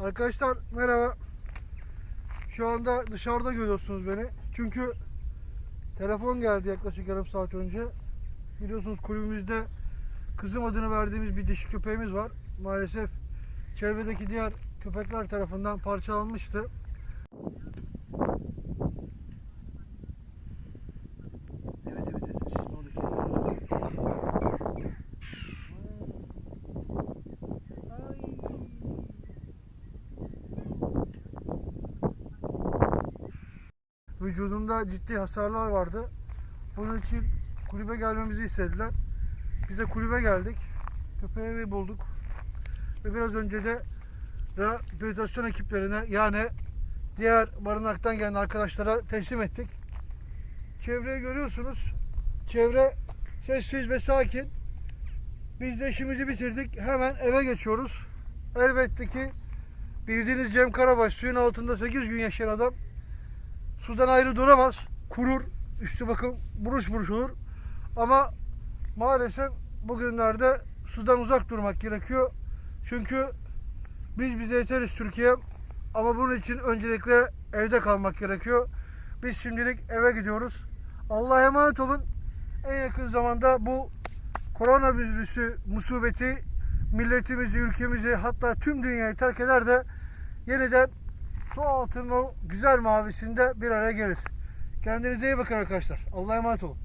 Arkadaşlar merhaba. Şu anda dışarıda görüyorsunuz beni. Çünkü telefon geldi yaklaşık yarım saat önce. Biliyorsunuz kulübümüzde kızım adını verdiğimiz bir dişi köpeğimiz var. Maalesef çevredeki diğer köpekler tarafından parçalanmıştı. Vücudunda ciddi hasarlar vardı. Bunun için kulübe gelmemizi istediler. Biz de kulübe geldik. Köpeği bulduk. Ve biraz önce de rehabilitasyon ekiplerine yani diğer barınaktan gelen arkadaşlara teslim ettik. Çevreyi görüyorsunuz. Çevre sessiz ve sakin. Biz de işimizi bitirdik. Hemen eve geçiyoruz. Elbette ki bildiğiniz Cem Karabaş suyun altında 8 gün yaşayan adam sudan ayrı duramaz. Kurur. Üstü bakın buruş buruş olur. Ama maalesef bugünlerde sudan uzak durmak gerekiyor. Çünkü biz bize yeteriz Türkiye. Ama bunun için öncelikle evde kalmak gerekiyor. Biz şimdilik eve gidiyoruz. Allah'a emanet olun. En yakın zamanda bu koronavirüsü musibeti milletimizi, ülkemizi hatta tüm dünyayı terk eder de yeniden su altının o güzel mavisinde bir araya geliriz. Kendinize iyi bakın arkadaşlar. Allah'a emanet olun.